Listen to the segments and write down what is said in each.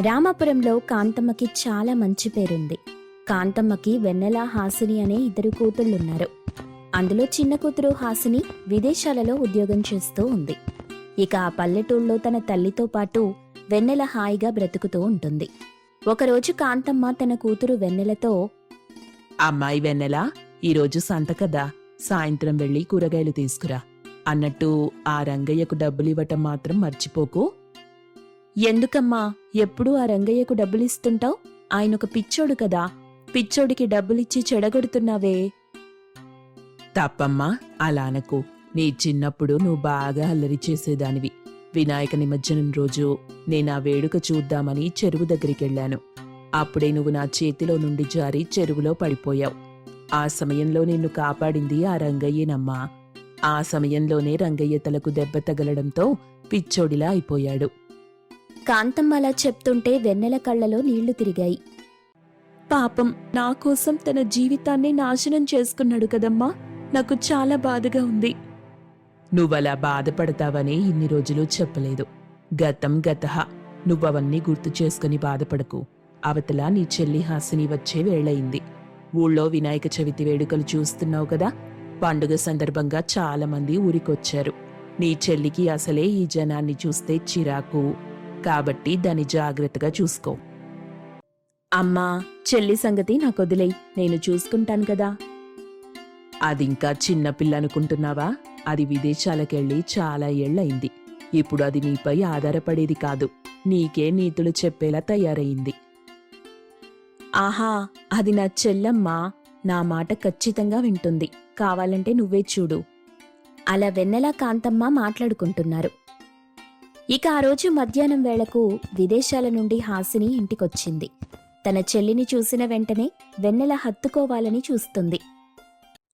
రామాపురంలో కాంతమ్మకి చాలా మంచి పేరుంది. కాంతమ్మకి వెన్నెల హాసిని అనే ఇద్దరు కూతుళ్ళున్నారు. అందులో చిన్న కూతురు హాసిని విదేశాలలో ఉద్యోగం చేస్తూ ఉంది. ఇక ఆ పల్లెటూళ్ళలో తన తల్లితో పాటు వెన్నెల హాయిగా బ్రతుకుతూ ఉంటుంది. ఒకరోజు కాంతమ్మ తన కూతురు వెన్నెలతో అమ్మాయి వెన్నెల ఈరోజు సంత కదా సాయంత్రం వెళ్ళి కూరగాయలు తీసుకురా అన్నట్టు ఆ రంగయ్యకు డబ్బులివ్వటం మాత్రం మర్చిపోకు. ఎందుకమ్మా? ఎప్పుడూ ఆ రంగయ్యకు డబ్బులిస్తుంటావు? ఆయన ఒక పిచ్చోడు కదా. పిచ్చోడికి డబ్బులిచ్చి చెడగొడుతున్నావే. తప్పమ్మా అలా అనకు. నీ చిన్నప్పుడు నువ్వు బాగా అల్లరి చేసేదానివి. వినాయక నిమజ్జనం రోజు నేను ఆ వేడుక చూద్దామని చెరువు దగ్గరికెళ్ళాను. అప్పుడే నువ్వు నా చేతిలో నుండి జారి చెరువులో పడిపోయావు. ఆ సమయంలో నిన్ను కాపాడింది ఆ రంగయ్యనమ్మా. ఆ సమయంలోనే రంగయ్య తలకు దెబ్బ తగలడంతో పిచ్చోడిలా అయిపోయాడు. కాంతమ్మ అలా చెప్తుంటే వెన్నెల కళ్ళలో నీళ్ళు తిరిగాయి. పాపం నా కోసం తన జీవితాన్ని నాశనం చేసుకున్నాడు కదమ్మా. నాకు చాలా బాధగా ఉంది. నువ్వలా బాధపడతావని ఇన్ని రోజులు చెప్పలేదు. గతం గతహ. నువ్వవన్నీ గుర్తు చేసుకుని బాధపడకు. అవతల నీ చెల్లి హాసిని వచ్చే వేళయింది. ఊళ్ళో వినాయక చవితి వేడుకలు చూస్తున్నావు కదా? పండుగ సందర్భంగా చాలా మంది ఊరికొచ్చారు. నీ చెల్లికి అసలే ఈ జనాన్ని చూస్తే చిరాకు కాబట్టి దాన్ని జాగ్రత్తగా చూసుకో. అమ్మా చెల్లి సంగతి నాకు నాకొదిలేయ్ నేను చూసుకుంటాను కదా. అదింకా చిన్నపిల్ల అనుకుంటున్నావా? అది విదేశాలకెళ్ళి చాలా ఏళ్ళయింది ఇప్పుడు అది నీపై ఆధారపడేది కాదు. నీకే నీతులు చెప్పేలా తయారయింది. ఆహా అది నా చెల్లమ్మా. నా మాట ఖచ్చితంగా వింటుంది. కావాలంటే నువ్వే చూడు. అలా వెన్నెల కాంతమ్మ మాట్లాడుకుంటున్నారు. ఇక ఆ రోజు మధ్యాహ్నం వేళకు విదేశాల నుండి హాసిని ఇంటికొచ్చింది. తన చెల్లిని చూసిన వెంటనే వెన్నెల హత్తుకోవాలని చూస్తుంది.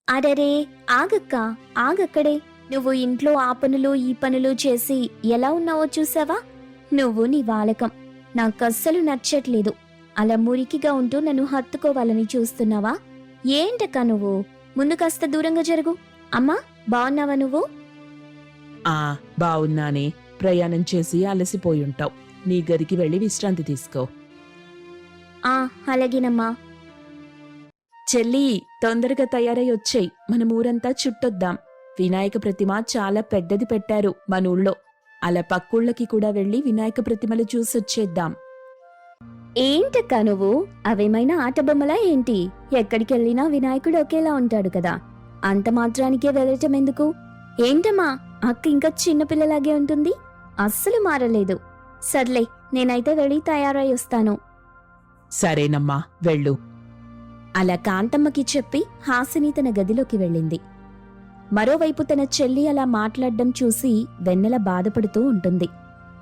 అడరే ఆగక్క ఆగక్కడే. నువ్వు ఇంట్లో ఆ పనులు ఈ పనులు చేసి ఎలా ఉన్నావో చూసావా? నువ్వు నీ వాలకం. నాకస్సలు నచ్చట్లేదు. అలా మురికిగా ఉంటూ నన్ను హత్తుకోవాలని చూస్తున్నావా? ఏంటక్క నువ్వు? ముందు కాస్త దూరంగా జరుగు. అమ్మా బాగున్నావా నువ్వు? ఆ బావున్నానే. ప్రయాణం చేసి అలసిపోయుంటావు నీ గదికి వెళ్ళి విశ్రాంతి తీసుకో. ఆ అలాగేనమ్మా. చెల్లి తొందరగా తయారై వచ్చేయ్. మన ఊరంతా చుట్టొద్దాం. వినాయక ప్రతిమ చాలా పెద్దది పెట్టారు మన ఊళ్ళో అలా పక్కుళ్ళకి కూడా వెళ్ళి వినాయక ప్రతిమలు చూసొచ్చేద్దాం ఏంటక్క నువ్వు? అవేమైనా ఆట బొమ్మలా ఏంటి? ఎక్కడికెళ్ళినా వినాయకుడు ఒకేలా ఉంటాడు కదా. అంత మాత్రానికే వెళ్ళటం ఎందుకు? ఏంటమ్మా? అక్క ఇంకా చిన్నపిల్లలాగే ఉంటుంది. అస్సలు మారలేదు. సర్లే నేనైతే వెళ్ళి తయారై వస్తాను. సరేనమ్మా వెళ్ళు. అలా కాంతమ్మకి చెప్పి హాసిని తన గదిలోకి వెళ్ళింది. మరోవైపు తన చెల్లి అలా మాట్లాడడం చూసి వెన్నెల బాధపడుతూ ఉంటుంది.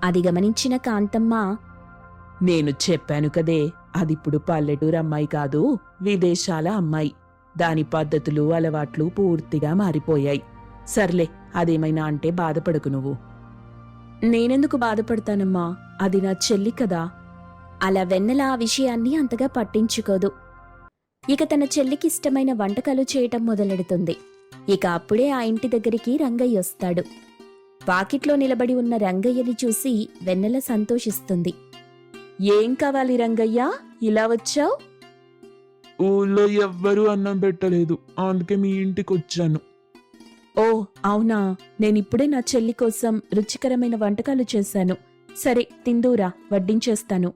అది గమనించిన కాంతమ్మ నేను చెప్పాను కదే అదిప్పుడు పల్లెటూరు అమ్మాయి కాదు విదేశాల అమ్మాయి. దాని పద్ధతులు అలవాట్లు పూర్తిగా మారిపోయాయి. సర్లే అదేమైనా అంటే బాధపడకు నువ్వు. నేనెందుకు బాధపడతానమ్మా? అది నా చెల్లి కదా. అలా వెన్నెల ఆ విషయాన్ని అంతగా పట్టించుకోదు. ఇక తన చెల్లికి ఇష్టమైన వంటకాలు చేయటం మొదలెడుతుంది. ఇక అప్పుడే ఆ ఇంటి దగ్గరికి రంగయ్య వస్తాడు. వాకిట్లో నిలబడి ఉన్న రంగయ్యని చూసి వెన్నెల సంతోషిస్తుంది. ఏం కావాలి రంగయ్య? ఇలా వచ్చావు? ఊళ్ళో ఎవ్వరూ అన్నం పెట్టలేదు. అందుకే మీ ఇంటికి వచ్చాను ఓ అవునా. నేనిప్పుడే నా చెల్లి కోసం రుచికరమైన వంటకాలు చేశాను. సరే తిందూరా వడ్డించేస్తాను.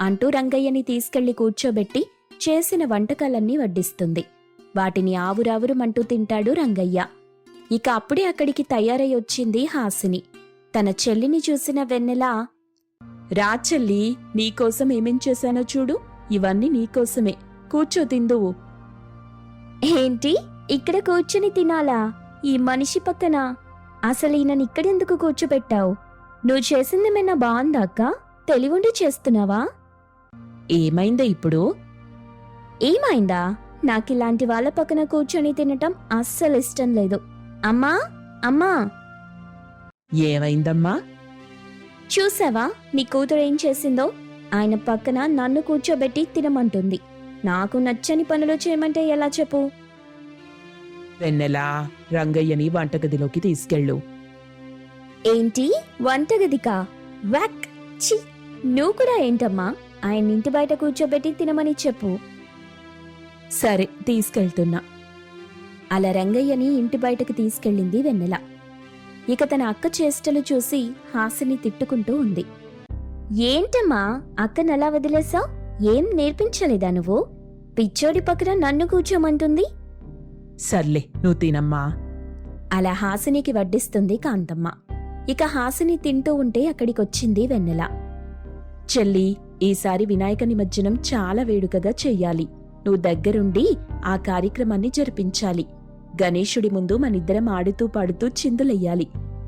అంటూ రంగయ్యని తీసుకెళ్ళి కూర్చోబెట్టి చేసిన వంటకాలన్నీ వడ్డిస్తుంది. వాటిని ఆవురావురుమంటూ తింటాడు రంగయ్య. ఇక అప్పుడే అక్కడికి తయారై వచ్చింది హాసిని. తన చెల్లిని చూసిన వెన్నెల రా చెల్లి నీకోసం ఏమేం చేశానో చూడు. ఇవన్నీ నీకోసమే కూర్చో తిందువు. ఏంటి? ఇక్కడ కూర్చుని తినాలా? ఈ మనిషి పక్కన అసలు ఈయనని ఇక్కడెందుకు కూర్చోబెట్టావు నువ్వు చేసిందేమైనా బాగుందా అక్క? తెలివుండి చేస్తున్నావా? ఏమైందా ఇప్పుడు? ఏమైందా? నాకిలాంటి వాళ్ళ పక్కన కూర్చొని తినటం అస్సలు ఇష్టం లేదు. అమ్మా అమ్మా! ఏమైందమ్మా? చూసావా? నీ కూతురు ఏం చేసిందో? ఆయన పక్కన నన్ను కూర్చోబెట్టి తినమంటుంది. నాకు నచ్చని పనులు చేయమంటే ఎలా చెప్పు? వెన్నెలా? రంగయ్యని వంటగదిలోకి తీసుకెళ్ళు. ఏంటి? వంటగదికా? వ్యాక్! చి నువ్వు కూడా ఏంటమ్మా? ఆయన ఇంటి బయట కూర్చోబెట్టి తినమని చెప్పు. సరే తీసుకెళ్తున్నా. అలా రంగయ్యని ఇంటి బయటకు తీసుకెళ్ళింది వెన్నెల. ఇక తన అక్క చేష్టలు చూసి హాసిని తిట్టుకుంటూ ఉంది. ఏంటమ్మా? అక్కనలా వదిలేసావు ఏం నేర్పించలేదా నువ్వు? పిచ్చోడి పక్కన నన్ను కూర్చోమంటుంది? సర్లే నువ్వు తినమ్మా. అలా హాసినికి వడ్డిస్తుంది కాంతమ్మ. ఇక హాసిని తింటూ ఉంటే అక్కడికొచ్చింది వెన్నెల. చెల్లి ఈసారి వినాయక నిమజ్జనం చాలా వేడుకగా చెయ్యాలి. నువ్వు దగ్గరుండి ఆ కార్యక్రమాన్ని జరిపించాలి. గణేశుడి ముందు మనిద్దరం ఆడుతూ పాడుతూ చిందులెయ్యాలి.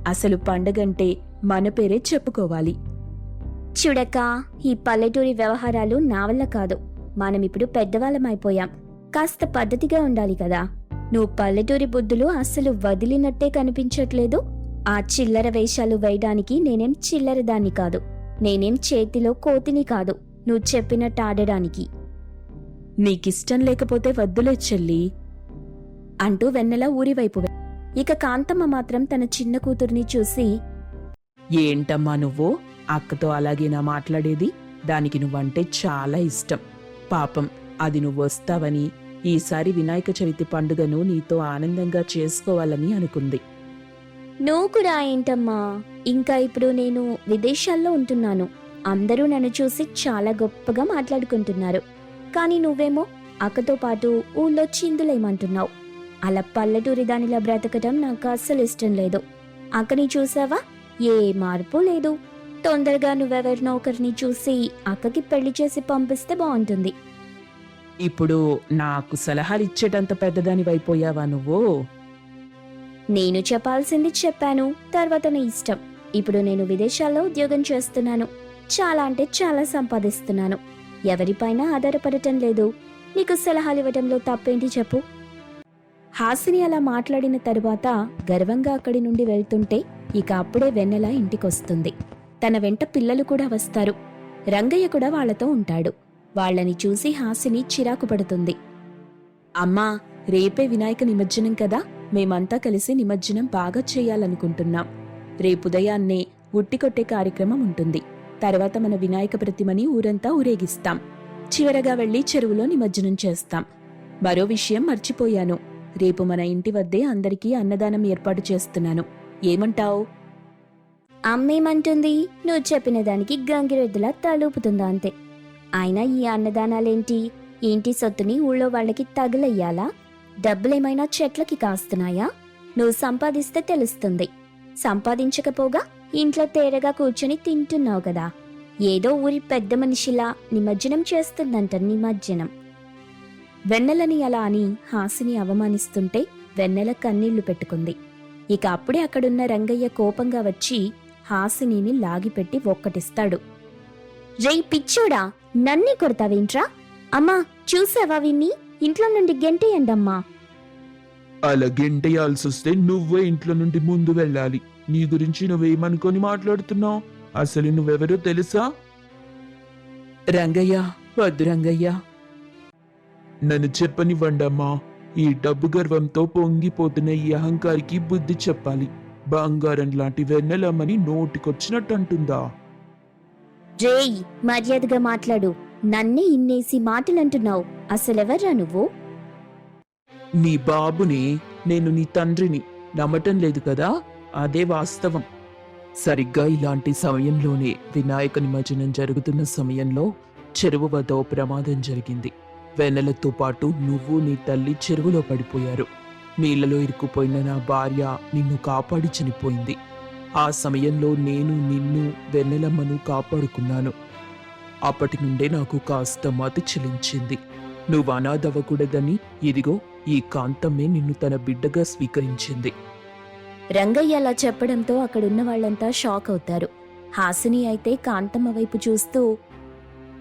అసలు పండగంటే మన పేరే చెప్పుకోవాలి. చూడక్క ఈ పల్లెటూరి వ్యవహారాలు నా వల్ల కాదు. మనమిప్పుడు పెద్దవాళ్ళమైపోయాం. కాస్త పద్ధతిగా ఉండాలి కదా. నువ్వు పల్లెటూరి బుద్ధులు అస్సలు వదిలినట్టే కనిపించట్లేదు. ఆ చిల్లర వేషాలు వేయడానికి నేనేం చిల్లర దాన్ని కాదు. నేనేం చేతిలో కోతిని కాదు. నువ్వు చెప్పినట్టు ఆడడానికి. నీకిష్టం లేకపోతే వద్దులే చెల్లి. అంటూ వెన్నెల ఊరివైపు ఇక కాంతమ్మ మాత్రం తన చిన్న కూతుర్ని చూసి ఏంటమ్మా నువ్వు? అక్కతో అలాగేనా మాట్లాడేది? దానికి నువ్వంటే చాలా ఇష్టం. పాపం అది నువ్వు వస్తావని ఈసారి వినాయక చవితి పండుగను నీతో ఆనందంగా చేసుకోవాలని అనుకుంది. నువ్వు కూడా ఏంటమ్మా ఇంకా ఇప్పుడు నేను విదేశాల్లో ఉంటున్నాను. అందరూ నన్ను చూసి చాలా గొప్పగా మాట్లాడుకుంటున్నారు. కానీ నువ్వేమో అక్కతో పాటు ఊళ్ళో చిందులేమంటున్నావు. అలా పల్లెటూరి దానిలా బ్రతకటం నాకు అస్సలు ఇష్టం లేదు. అక్కని చూసావా? ఏ మార్పు లేదు. తొందరగా నువ్వెవరినో ఒకరిని చూసి అక్కకి పెళ్ళి చేసి పంపిస్తే బాగుంటుంది. ఇప్పుడు నాకు సలహాలు ఇచ్చేటంత పెద్దదానివైపోయావా నువ్వు? నేను చెప్పాల్సింది చెప్పాను తర్వాత నీ ఇష్టం. ఇప్పుడు నేను విదేశాల్లో ఉద్యోగం చేస్తున్నాను. చాలా అంటే చాలా సంపాదిస్తున్నాను. ఎవరిపైన ఆధారపడటం లేదు. నీకు సలహాలు ఇవ్వడంలో తప్పేంటి చెప్పు? హాసిని అలా మాట్లాడిన తరువాత గర్వంగా అక్కడి నుండి వెళ్తుంటే ఇక అప్పుడే వెన్నెల ఇంటికొస్తుంది. తన వెంట పిల్లలు కూడా వస్తారు. రంగయ్య కూడా వాళ్ళతో ఉంటాడు. వాళ్ళని చూసి హాసిని చిరాకు పడుతుంది. అమ్మా రేపే వినాయక నిమజ్జనం కదా. మేమంతా కలిసి నిమజ్జనం బాగా చేయాలనుకుంటున్నాం. రేపుదయాన్నే ఉట్టికొట్టే కార్యక్రమం ఉంటుంది. తర్వాత మన వినాయక ప్రతిమని ఊరంతా ఊరేగిస్తాం. చివరగా వెళ్ళి చెరువులో నిమజ్జనం చేస్తాం. మరో విషయం మర్చిపోయాను. రేపు మన ఇంటి వద్దే అందరికీ అన్నదానం ఏర్పాటు చేస్తున్నాను. ఏమంటావు? అమ్మేమంటుంది? నువ్వు చెప్పిన దానికి గంగిరెద్దులా తలూపుతుందా అంతే. అయినా ఈ అన్నదానాలేంటి? ఏంటి సొత్తుని ఊళ్ళో వాళ్ళకి తగులయ్యాలా? డబ్బులేమైనా చెట్లకి కాస్తున్నాయా? నువ్వు సంపాదిస్తే తెలుస్తుంది. సంపాదించకపోగా ఇంట్లో తేరగా కూర్చొని తింటున్నావు కదా. ఏదో ఊరి పెద్ద మనిషిలా నిమజ్జనం చేస్తుందంట నిమజ్జనం. వెన్నెలని అలా అని హాసిని అవమానిస్తుంటే వెన్నెల కన్నీళ్ళు పెట్టుకుంది. ఇక అప్పుడే అక్కడున్న రంగయ్య కోపంగా వచ్చి హాసినిని లాగిపెట్టి ఒక్కటిస్తాడు. రేయ్ పిచ్చోడా! నన్నే కొడతావేంట్రా అమ్మా చూసావా విన్ని? ఇంట్లో నుండి గెంటేయండమ్మా. అలా గెంటేయాల్సి వస్తే నువ్వే ఇంట్లో నుండి ముందు వెళ్ళాలి. నీ గురించి నువ్వేమనుకొని మాట్లాడుతున్నావు? అసలు నువ్వెవరో తెలుసా? రంగయ్య వద్దు రంగయ్య. నన్ను చెప్పనివ్వండమ్మా. ఈ డబ్బు గర్వంతో పొంగిపోతున్న ఈ అహంకారికి బుద్ధి చెప్పాలి. బంగారం లాంటి వెన్నెలమ్మని నోటికొచ్చినట్టు అంటుందా రేయ్ మర్యాదగా మాట్లాడు. నన్నే ఇన్నేసి మాటలంటున్నావు. అసలెవర్రా నువ్వు? నీ బాబుని నేను నీ తండ్రిని నమ్మటం లేదు కదా? అదే వాస్తవం. సరిగ్గా ఇలాంటి సమయంలోనే వినాయక నిమజ్జనం జరుగుతున్న సమయంలో చెరువు వద్ద ఓ ప్రమాదం జరిగింది. వెన్నెలతో పాటు నువ్వు నీ తల్లి చెరువులో పడిపోయారు. నీళ్ళలో ఇరుక్కుపోయిన నా భార్య నిన్ను కాపాడి చనిపోయింది. ఆ సమయంలో నేను నిన్ను వెన్నెలమ్మను కాపాడుకున్నాను. అప్పటి నుండే నాకు కాస్త మతి చెలించింది. నువ్వు అనాథవ్వకూడదని ఇదిగో ఈ కాంతమ్మే నిన్ను తన బిడ్డగా స్వీకరించింది. రంగయ్య అలా చెప్పడంతో అక్కడున్న వాళ్ళంతా షాక్ అవుతారు. హాసిని అయితే కాంతమ్మ వైపు చూస్తూ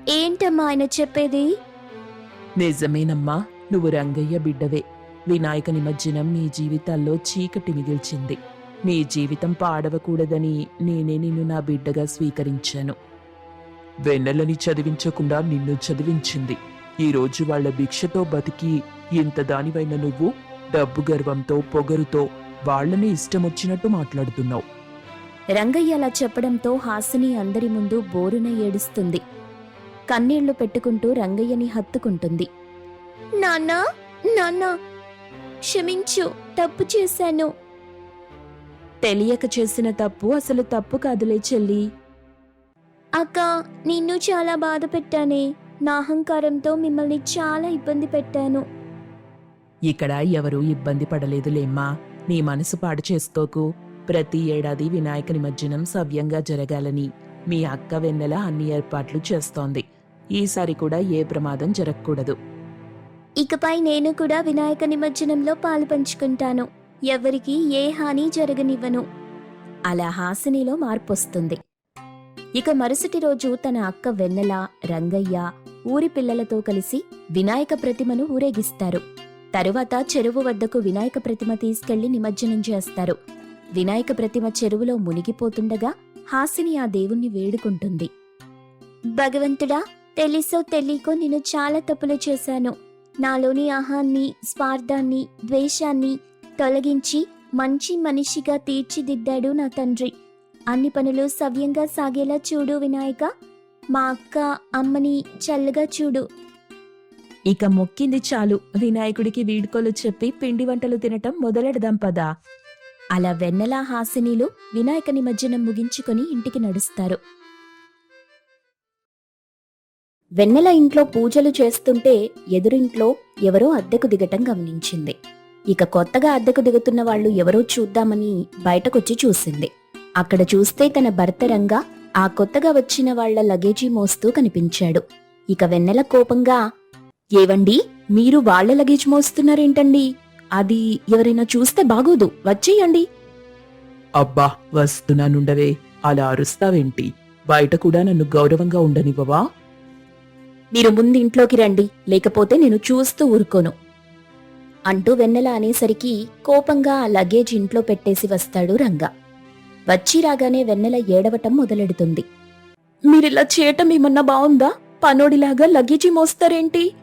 ఏంటమ్మా ఆయన చెప్పేది? నిజమేనమ్మా నువ్వు రంగయ్య బిడ్డవే. వినాయక నిమజ్జనం నీ జీవితాల్లో చీకటి మిగిల్చింది. నీ జీవితం పాడవకూడదని నేనే నిన్ను నా బిడ్డగా స్వీకరించాను. వెన్నెలని చదివించకుండా నిన్ను చదివించింది. ఈరోజు వాళ్ళ వాళ్ళ భిక్షతో బతికి ఇంత దానివైన నువ్వు డబ్బు గర్వంతో పొగరుతో వాళ్ళని ఇష్టమొచ్చినట్టు మాట్లాడుతున్నావు. రంగయ్య అలా చెప్పడంతో హాసిని అందరి ముందు బోరున ఏడుస్తుంది. కన్నీళ్ళు పెట్టుకుంటూ రంగయ్యని హత్తుకుంటుంది. నాన్నా నాన్నా క్షమించు తప్పు చేశాను. తెలియక చేసిన తప్పు అసలు తప్పు కాదులే చెల్లి. అక్క నిన్ను చాలా బాధ పెట్టానే. నా అహంకారంతో మిమ్మల్ని చాలా ఇబ్బంది పెట్టాను. ఇక్కడ ఎవరూ ఇబ్బంది పడలేదులేమ్మా. నీ మనసు పాడు చేసుకోకు. ప్రతి ఏడాది వినాయక నిమజ్జనం సవ్యంగా జరగాలని మీ అక్క వెన్నెల అన్ని ఏర్పాట్లు చేస్తోంది. ఈసారి కూడా ఏ ప్రమాదం జరగకూడదు. ఇకపై నేను కూడా వినాయక నిమజ్జనంలో పాలు పంచుకుంటాను. ఎవరికీ ఏ హాని జరగనివ్వను. అలా హాసినిలో మార్పొస్తుంది. ఇక మరుసటి రోజు తన అక్క వెన్నెల రంగయ్య ఊరి పిల్లలతో కలిసి వినాయక ప్రతిమను ఊరేగిస్తారు. తరువాత చెరువు వద్దకు వినాయక ప్రతిమ తీసుకెళ్ళి నిమజ్జనం చేస్తారు. వినాయక ప్రతిమ చెరువులో మునిగిపోతుండగా హాసిని ఆ దేవుణ్ణి వేడుకుంటుంది. భగవంతుడా తెలిసో తెలియకో నేను చాలా తప్పులు చేశాను. నాలోని అహాన్ని స్వార్థాన్ని ద్వేషాన్ని తొలగించి మంచి మనిషిగా తీర్చిదిద్దాడు నా తండ్రి. అన్ని పనులు సవ్యంగా సాగేలా చూడు వినాయక. మా అక్క అమ్మని చల్లగా చూడు. ఇక మొక్కింది చాలు. వినాయకుడికి వీడ్కోలు చెప్పి పిండి వంటలు తినటం మొదలెడదాం పదా. అలా వెన్నెల హాసినీలు వినాయక నిమజ్జనం ముగించుకొని ఇంటికి నడుస్తారు. వెన్నెల ఇంట్లో పూజలు చేస్తుంటే ఎదురింట్లో ఎవరో అద్దెకు దిగటం గమనించింది. ఇక కొత్తగా అద్దెకు దిగుతున్న వాళ్ళు ఎవరో చూద్దామని బయటకొచ్చి చూసింది. అక్కడ చూస్తే తన భర్త రంగా ఆ కొత్తగా వచ్చిన వాళ్ళ లగేజీ మోస్తూ కనిపించాడు. ఇక వెన్నెల కోపంగా ఏవండి మీరు వాళ్ళ లగేజ్ మోస్తున్నారేంటండి? అది ఎవరైనా చూస్తే బాగోదు వచ్చేయండి. అబ్బా వస్తున్నానుండవే అలా అరుస్తావేంటి? బయట కూడా నన్ను గౌరవంగా ఉండనివ్వవా? మీరు ముందు ఇంట్లోకి రండి లేకపోతే నేను చూస్తూ ఊరుకోను. అంటూ వెన్నెల అనేసరికి కోపంగా ఆ లగేజ్ ఇంట్లో పెట్టేసి వస్తాడు రంగా. వచ్చి రాగానే వెన్నెల ఏడవటం మొదలెడుతుంది. మీరిలా చేయటం ఏమన్నా బావుందా? పనోడిలాగా లగేజీ మోస్తారేంటి?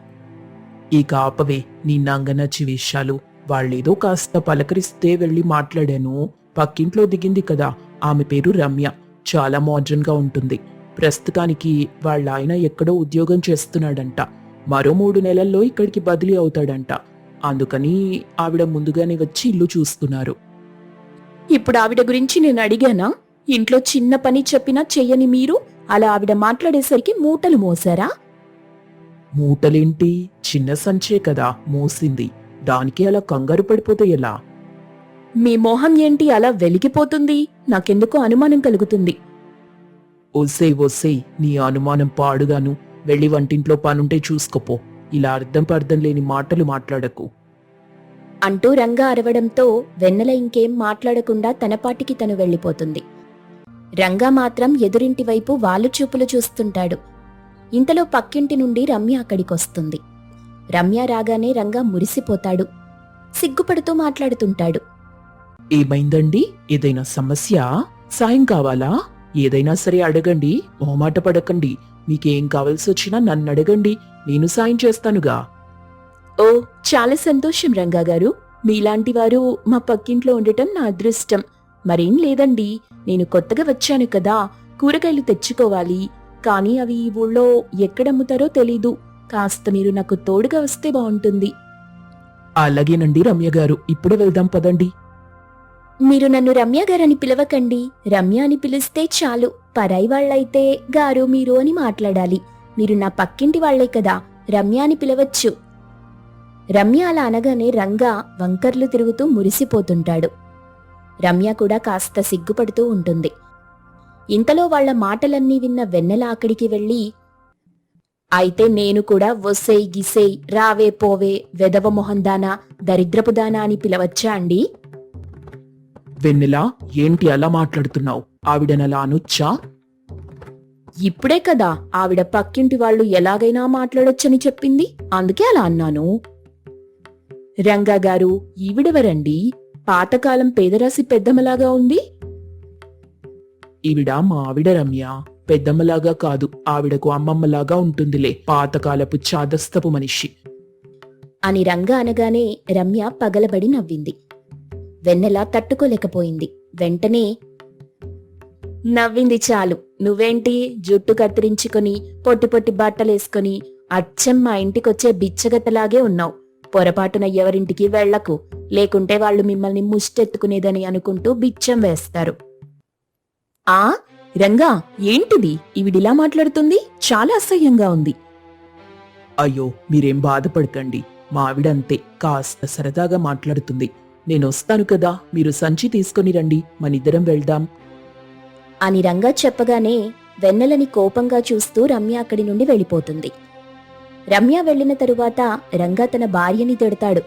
ఇక ఆపవే నీ నంగనచ్చి విషయాలు వాళ్ళేదో కాస్త పలకరిస్తే వెళ్ళి మాట్లాడాను. పక్కింట్లో దిగింది కదా ఆమె పేరు రమ్య. చాలా మోడ్రన్గా ఉంటుంది. ప్రస్తుతానికి వాళ్ళ ఆయన ఎక్కడో ఉద్యోగం చేస్తున్నాడంట. మరో మూడు నెలల్లో ఇక్కడికి బదిలీ అవుతాడంట. అందుకని ఆవిడ ముందుగానే వచ్చి ఇల్లు చూస్తున్నారు. ఇప్పుడు ఆవిడ గురించి నేను అడిగానా? ఇంట్లో చిన్న పని చెప్పినా చెయ్యని మీరు? అలా ఆవిడ మాట్లాడేసరికి మూటలు మోసారా? మూటలేంటి? చిన్న సంచే కదా మోసింది. దానికి అలా కంగారు పడిపోతే ఎలా? మీ మొహం ఏంటి అలా వెలిగిపోతుంది? నాకెందుకో అనుమానం కలుగుతుంది. ఒసే ఒసే నీ అనుమానం పాడుగాను. వెళ్ళి వంటింట్లో పనుంటే చూసుకోపో. ఇలా అర్థం పర్థం లేని మాటలు మాట్లాడకు. అంటూ రంగా అరవడంతో వెన్నెల ఇంకేం మాట్లాడకుండా తనపాటికి తను వెళ్ళిపోతుంది. రంగా మాత్రం ఎదురింటి వైపు వాళ్ళు చూపులు చూస్తుంటాడు. ఇంతలో పక్కింటి నుండి రమ్య అక్కడికొస్తుంది. రమ్య రాగానే రంగా మురిసిపోతాడు. సిగ్గుపడుతూ మాట్లాడుతుంటాడు. ఏమైందండి? ఏదైనా సమస్య? సాయం కావాలా? ఏదైనా సరే అడగండి. మొహమాట పడకండి. మీకేం కావాల్సి వచ్చినా నన్ను అడగండి నేను సాయం చేస్తానుగా. ఓ చాలా సంతోషం రంగా గారు. మీలాంటి వారు మా పక్కింట్లో ఉండటం నా అదృష్టం. మరేం లేదండి నేను కొత్తగా వచ్చాను కదా కూరగాయలు తెచ్చుకోవాలి. కానీ అవి ఈ ఊళ్ళో ఎక్కడమ్ముతారో తెలీదు. కాస్త మీరు నాకు తోడుగా వస్తే బాగుంటుంది అలాగేనండి రమ్య గారు ఇప్పుడు వెళ్దాం పదండి. మీరు నన్ను రమ్య గారని పిలవకండి. రమ్య అని పిలిస్తే చాలు. పరాయి వాళ్ళైతే గారు మీరు అని మాట్లాడాలి. మీరు నా పక్కింటి వాళ్ళే కదా రమ్య అని పిలవచ్చు. రమ్య అలా అనగానే రంగా వంకర్లు తిరుగుతూ మురిసిపోతుంటాడు. రమ్య కూడా కాస్త సిగ్గుపడుతూ ఉంటుంది. ఇంతలో వాళ్ళ మాటలన్నీ విన్న వెన్నెల అక్కడికి వెళ్ళి అయితే నేను కూడా వొస్సేయ్ గిసేయ్ రావే పోవే వెదవ మొహందానా దరిద్రపుదానా అని పిలవచ్చా అండి? వెన్నెలా ఏంటి అలా మాట్లాడుతున్నావు? ఆవిడనలా అనుచ్చా? ఇప్పుడే కదా ఆవిడ పక్కింటి వాళ్ళు ఎలాగైనా మాట్లాడొచ్చని చెప్పింది. అందుకే అలా అన్నాను. రంగా గారు ఈవిడెవరండి? పాతకాలం పేదరాశి పెద్దమ్మలాగా ఉంది? ఈవిడ మా ఆవిడ రమ్య. పెద్దమ్మలాగా కాదు ఆవిడకు అమ్మమ్మలాగా ఉంటుందిలే. పాతకాలపు చాదస్తపు మనిషి. అని రంగా అనగానే రమ్య పగలబడి నవ్వింది. వెన్నెల తట్టుకోలేకపోయింది. వెంటనే నవ్వింది చాలు. నువ్వేంటి? జుట్టు కత్తిరించుకొని పొట్టి పొట్టి బట్టలేసుకొని అచ్చం మా ఇంటికొచ్చే బిచ్చగత్తలాగే ఉన్నావు. పొరపాటున ఎవరింటికి వెళ్ళకు లేకుంటే వాళ్ళు మిమ్మల్ని ముష్టెత్తుకునేదని అనుకుంటూ బిచ్చం వేస్తారు. ఆ? రంగా ఏంటిది? ఈవిడిలా మాట్లాడుతుంది? చాలా అసహ్యంగా ఉంది. అయ్యో మీరేం బాధపడకండి. మావిడంతే కాస్త సరదాగా మాట్లాడుతుంది. నేను వస్తాను కదా మీరు సంచి తీసుకొని రండి మనిద్దరం వెళ్దాం. అని రంగా చెప్పగానే వెన్నెలని కోపంగా చూస్తూ రమ్య అక్కడి నుండి వెళ్ళిపోతుంది. రమ్య వెళ్ళిన తరువాత రంగా తన భార్యని తిడతాడు.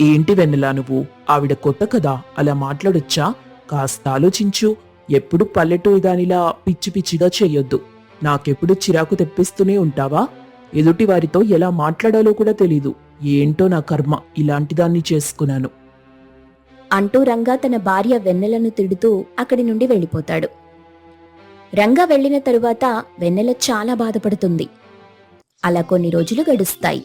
ఏంటి వెన్నెలా నువ్వు? ఆవిడ కొత్త కదా అలా మాట్లాడొచ్చా? కాస్త ఆలోచించు. ఎప్పుడు పల్లెటూరు దానిలా పిచ్చి పిచ్చిగా చెయ్యొద్దు నాకెప్పుడు చిరాకు తెప్పిస్తూనే ఉంటావా? ఎదుటి వారితో ఎలా మాట్లాడాలో కూడా తెలీదు. ఏంటో నా కర్మ. ఇలాంటి దాన్ని చేసుకున్నాను. అంటూ రంగా తన భార్య వెన్నెలను తిడుతూ అక్కడి నుండి వెళ్ళిపోతాడు. రంగా వెళ్ళిన తరువాత వెన్నెల చాలా బాధపడుతుంది. అలా కొన్ని రోజులు గడుస్తాయి.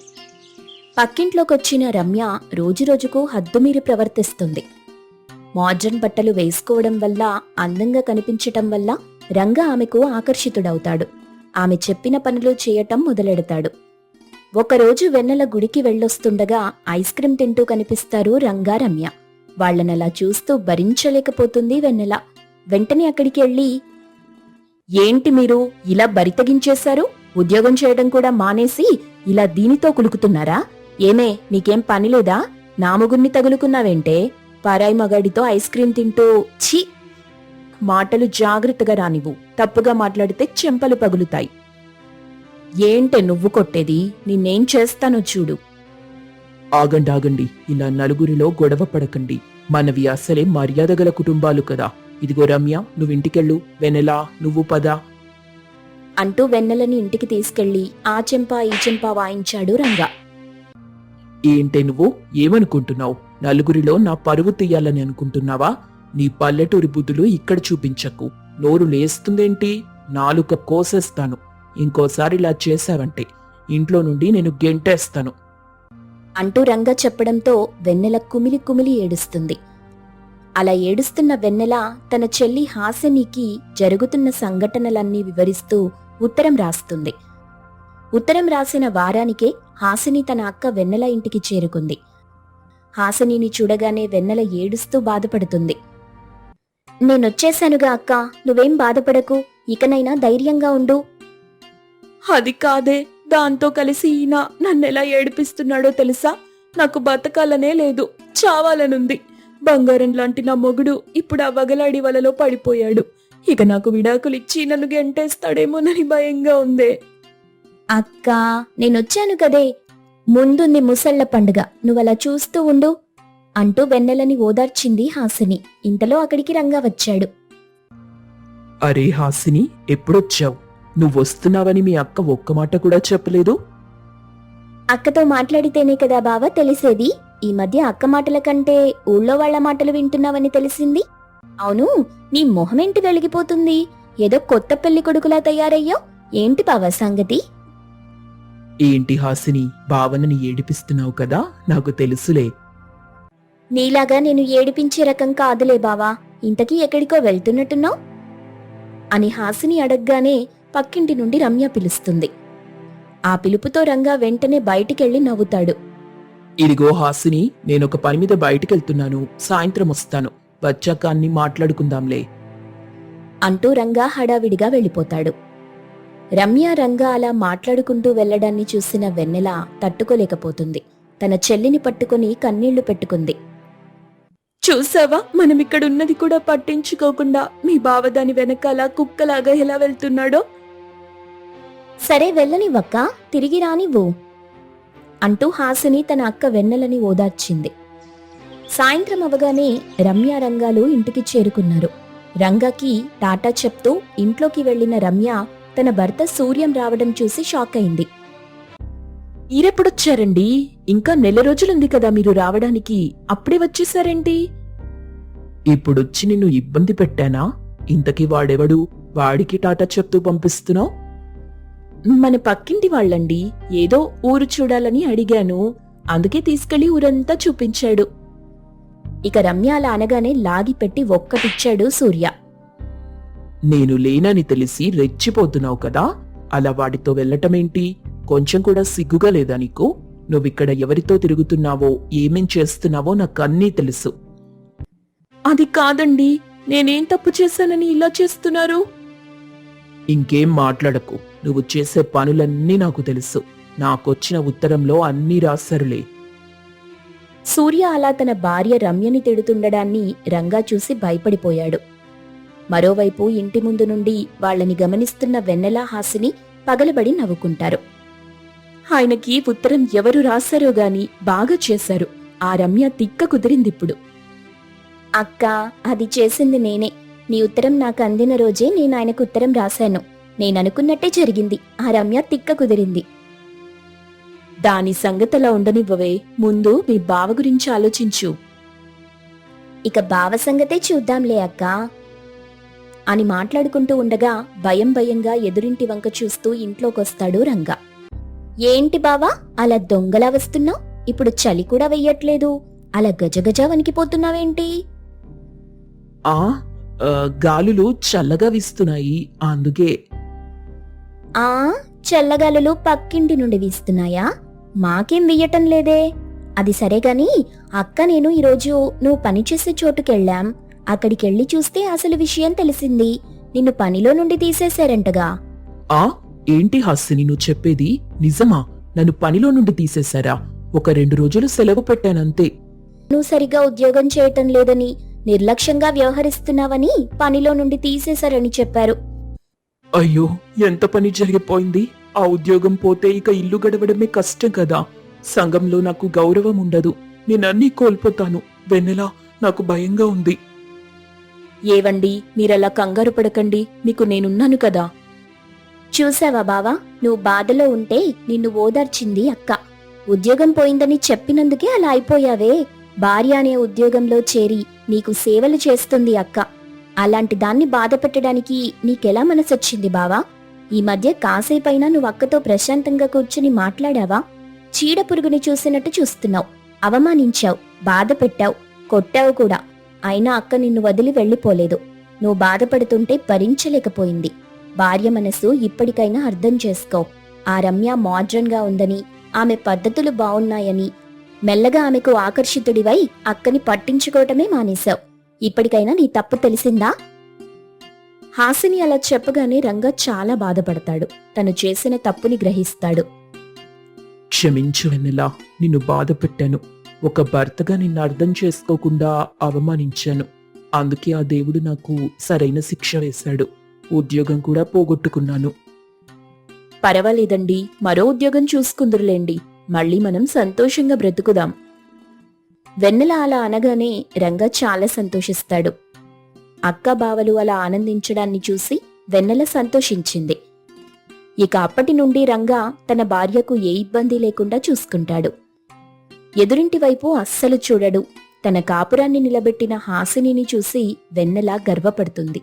పక్కింట్లోకొచ్చిన రమ్య రోజురోజుకు హద్దుమీరి ప్రవర్తిస్తుంది. మోడ్రన్ బట్టలు వేసుకోవడం వల్ల అందంగా కనిపించటం వల్ల రంగా ఆమెకు ఆకర్షితుడవుతాడు. ఆమె చెప్పిన పనులు చేయటం మొదలెడతాడు. ఒకరోజు వెన్నెల గుడికి వెళ్ళొస్తుండగా ఐస్ క్రీం తింటూ కనిపిస్తారు రంగా రమ్య. చూస్తూ భరించలేకపోతుంది వెన్నెల. వెంటనే అక్కడికి వెళ్ళి ఏంటి మీరు ఇలా బరితగించేశారు ఉద్యోగం చేయడం కూడా మానేసి ఇలా దీనితో కులుకుతున్నారా? ఏమే నీకేం పని లేదా? తగులుకున్నావేంటే? పారాయి మగాడితో ఐస్ క్రీం తింటూ ఛీ! మాటలు జాగ్రత్తగా రానివ్వు. తప్పుగా మాట్లాడితే చెంపలు పగులుతాయి. ఏంటే నువ్వు కొట్టేది? నిన్నేం చేస్తానో చూడు. ఆగండి ఆగండి. ఇలా నలుగురిలో గొడవ పడకండి. మనవి అసలే మర్యాద గల కుటుంబాలు కదా. ఇదిగో రమ్య నువ్వింటికెళ్ళు వెనెలా నువ్వు పద. అంటూ వెన్నెలని ఇంటికి తీసుకెళ్ళి ఆ చెంప ఈ చెంప వాయించాడు రంగా. ఏంటే నువ్వు? ఏమనుకుంటున్నావు? నలుగురిలో నా పరువు తీయాలని అనుకుంటున్నావా? నీ పల్లెటూరి బుద్ధులు ఇక్కడ చూపించకు. నోరు లేస్తుందేంటి? నాలుక కోసేస్తాను. ఇంకోసారి ఇలా చేశావంటే ఇంట్లో నుండి నేను గెంటేస్తాను. అంటూ రంగా చెప్పడంతో వెన్నెల కుమిలి కుమిలి ఏడుస్తుంది. అలా ఏడుస్తున్న వెన్నెల తన చెల్లి హాసినికి జరుగుతున్న సంఘటనలన్నీ వివరిస్తూ ఉత్తరం రాస్తుంది. ఉత్తరం రాసిన వారానికే హాసిని తన అక్క వెన్నెల ఇంటికి చేరుకుంది. హాసినిని చూడగానే వెన్నెల ఏడుస్తూ బాధపడుతుంది. నేనొచ్చేశానుగా అక్క నువ్వేం బాధపడకు ఇకనైనా ధైర్యంగా ఉండు అది కాదే. దాంతో కలిసి ఈయన నన్నెలా ఏడిపిస్తున్నాడో తెలుసా? నాకు బతకాలనే లేదు. చావాలనుంది. బంగారం లాంటి నా మొగుడు ఇప్పుడు ఆ వగలాడి వలలో పడిపోయాడు. ఇక నాకు విడాకులిచ్చి నన్ను గెంటేస్తాడేమోనని భయంగా ఉందే. అక్క నేనొచ్చాను కదే. ముందుంది ముసళ్ళ పండుగ. నువ్వలా చూస్తూ ఉండు అంటూ వెన్నెలని ఓదార్చింది హాసిని. ఇంతలో అక్కడికి రంగా వచ్చాడు. అరే హాసిని ఎప్పుడొచ్చావు? నువ్వు వస్తున్నావని మీ అక్క ఒక్క మాట కూడా చెప్పలేదు? అక్కతో మాట్లాడితేనే కదా బావ తెలిసేది? ఈ మధ్య అక్క మాటల కంటే ఊళ్ళో వాళ్ళ మాటలు వింటున్నావని తెలిసింది? అవును నీ మొహమేంటి వెలిగిపోతుంది? ఏదో కొత్త పెళ్ళి కొడుకులా తయారయ్యో ఏంటి బావ సంగతి? ఏంటి హాసిని భావనని ఏడిపిస్తున్నావు కదా? నాకు తెలుసులే. నీలాగా నేను ఏడిపించే రకం కాదులే బావా. ఇంతకీ ఎక్కడికో వెళ్తున్నట్టున్నావు? అని హాసిని అడగ్గానే పక్కింటి నుండి రమ్య పిలుస్తుంది. ఆ పిలుపుతో రంగా వెంటనే బయటికెళ్ళి నవ్వుతాడు. ఇదిగో హాసిని నేనొక పని మీద బయటికెళ్తున్నాను. సాయంత్రం వస్తాను. వచ్చాక అన్ని మాట్లాడుకుందాంలే. అంటూ రంగా హడావిడిగా వెళ్ళిపోతాడు. రమ్య రంగా అలా మాట్లాడుకుంటూ వెళ్ళడాన్ని చూసిన వెన్నెల తట్టుకోలేకపోతుంది. తన చెల్లిని పట్టుకుని కన్నీళ్ళు పెట్టుకుంది. చూసావా? మనం ఇక్కడ ఉన్నది కూడా పట్టించుకోకుండా మీ బావ దాని వెనకాల కుక్కలాగా ఎలా వెళ్తున్నాడో? సరే వెళ్ళనివ్వక్క తిరిగి రానివ్వు అంటూ హాసిని తన అక్క వెన్నెలని ఓదార్చింది. సాయంత్రం అవగానే రమ్య రంగాలు ఇంటికి చేరుకున్నారు. రంగాకి టాటా చెప్తూ ఇంట్లోకి వెళ్ళిన రమ్య తన భర్త సూర్యం రావడం చూసి షాక్ అయింది. ఈరెప్పుడొచ్చారండి? ఇంకా నెల రోజులుంది కదా మీరు రావడానికి అప్పుడే వచ్చేసారేంటి? ఇప్పుడొచ్చి నిన్ను ఇబ్బంది పెట్టానా? ఇంతకీ వాడెవడు? వాడికి టాటా చెప్తూ పంపిస్తున్నావు? మన పక్కింటి వాళ్ళండి. ఏదో ఊరు చూడాలని అడిగాను. అందుకే తీసుకెళ్ళి ఊరంతా చూపించాడు. ఇక రమ్య అలా అనగానే లాగి పెట్టి ఒక్కటిచ్చాడు సూర్య. నేను లేనని తెలిసి రెచ్చిపోతున్నావు కదా? అలా వాడితో వెళ్ళటమేంటి? కొంచెం కూడా సిగ్గుగా లేదా నీకు? నువ్విక్కడ ఎవరితో తిరుగుతున్నావో ఏమేం చేస్తున్నావో నాకు అన్నీ తెలుసు. అది కాదండి. నేనేం తప్పు చేశానని ఇలా చేస్తున్నారు? ఇంకేం మాట్లాడకు. నువ్వు చేసే పనులన్నీ నాకు తెలుసు. నాకొచ్చిన ఉత్తరంలో అన్నీ రాశారులే. సూర్య అలా తన భార్య రమ్యని తిడుతుండడాన్ని రంగా చూసి భయపడిపోయాడు. మరోవైపు ఇంటి ముందు నుండి వాళ్ళని గమనిస్తున్న వెన్నెల హాసిని పగలబడి నవ్వుకుంటారు. ఆయనకి ఉత్తరం ఎవరు రాశారో గాని బాగా చేశారు. ఆ రమ్య తిక్క కుదిరిందిప్పుడు. అక్కా అది చేసింది నేనే. నీ ఉత్తరం నాకు అందిన రోజే నేను ఆయనకు ఉత్తరం రాశాను. నేననుకున్నట్టే జరిగింది. ఆ రమ్య తిక్క కుదిరింది. దాని సంగతలా ఉండనివ్వవే. ముందు మీ బావ గురించి ఆలోచించు. ఇక బావ సంగతే చూద్దాంలే అక్క. అని మాట్లాడుకుంటూ ఉండగా భయం భయంగా ఎదురింటి వంక చూస్తూ ఇంట్లోకొస్తాడు రంగా. ఏంటి బావా? అలా దొంగలా వస్తున్నావు? ఇప్పుడు చలి కూడా వెయ్యట్లేదు. అలా గజగజ వణికిపోతున్నావేంటి? ఆ ఆ, గాలులు చల్లగా వీస్తున్నాయి. అందుకే ఆ చల్లగాలులు పక్కింటి నుండి వీస్తున్నాయా? మాకేం వెయ్యటం లేదే. అది సరే గాని అక్క నేను ఈరోజు నువ్వు పనిచేసే చోటుకెళ్ళాం. అక్కడికెళ్ళి చూస్తే అసలు విషయం తెలిసింది. నిన్ను పనిలో నుండి తీసేశారంటగా. ఆ? ఏంటి హాసిని నువ్వు చెప్పేది? నిజమా? నన్ను పనిలో నుండి తీసేశారా? ఒక రెండు రోజులు సెలవు పెట్టానంతే. నువ్వు సరిగా ఉద్యోగం చేయటం లేదని నిర్లక్ష్యంగా వ్యవహరిస్తున్నావని పనిలో నుండి తీసేశారని చెప్పారు. అయ్యో ఎంత పని జరిగిపోయింది? ఆ ఉద్యోగం పోతే ఇక ఇల్లు గడవడమే కష్టం కదా. సంఘంలో నాకు గౌరవం ఉండదు. నేనన్నీ కోల్పోతాను. వెన్నెలా? నాకు భయంగా ఉంది. ఏవండి మీరలా కంగారు పడకండి. మీకు నేనున్నాను కదా. చూసావా బావా? నువ్వు బాధలో ఉంటే నిన్ను ఓదార్చింది అక్క. ఉద్యోగం పోయిందని చెప్పినందుకే అలా అయిపోయావే. భార్య అనే ఉద్యోగంలో చేరి నీకు సేవలు చేస్తుంది అక్క. అలాంటి దాన్ని బాధ పెట్టడానికి నీకెలా మనసొచ్చింది బావా? ఈ మధ్య కాసేపైనా నువ్వు అక్కతో ప్రశాంతంగా కూర్చుని మాట్లాడావా? చీడ పురుగుని చూసినట్టు చూస్తున్నావు. అవమానించావు. బాధ పెట్టావు కొట్టావు కూడా. అయినా అక్క నిన్ను వదిలి వెళ్ళిపోలేదు. నువ్వు బాధపడుతుంటే భరించలేకపోయింది. భార్య మనసు ఇప్పటికైనా అర్థం చేసుకో. ఆ రమ్య మోడ్రన్గా ఉందని ఆమె పద్ధతులు బావున్నాయని మెల్లగా ఆమెకు ఆకర్షితుడివై అక్కని పట్టించుకోవటమే మానేశావు. ఇప్పటికైనా నీ తప్పు తెలిసిందా? హాసిని అలా చెప్పగానే రంగా చాలా బాధపడతాడు. తను చేసిన తప్పుని గ్రహిస్తాడు. క్షమించు వెన్నెలా నిన్ను బాధ పెట్టాను. ఒక భర్తగా నిన్ను అర్థం చేసుకోకుండా అవమానించాను. అందుకే ఆ దేవుడు నాకు సరైన శిక్ష వేశాడు. ఉద్యోగం కూడా పోగొట్టుకున్నాను. పర్వాలేదండి. మరో ఉద్యోగం చూసుకుందురులేండి. మళ్ళీ మనం సంతోషంగా బ్రతుకుదాం. వెన్నెల అలా అనగానే రంగా చాలా సంతోషిస్తాడు. అక్క బావలు అలా ఆనందించడాన్ని చూసి వెన్నెల సంతోషించింది. ఇక అప్పటి నుండి రంగా తన భార్యకు ఏ ఇబ్బంది లేకుండా చూసుకుంటాడు. ఎదురింటి వైపు అస్సలు చూడడు. తన కాపురాన్ని నిలబెట్టిన హాసినిని చూసి వెన్నెల గర్వపడుతుంది.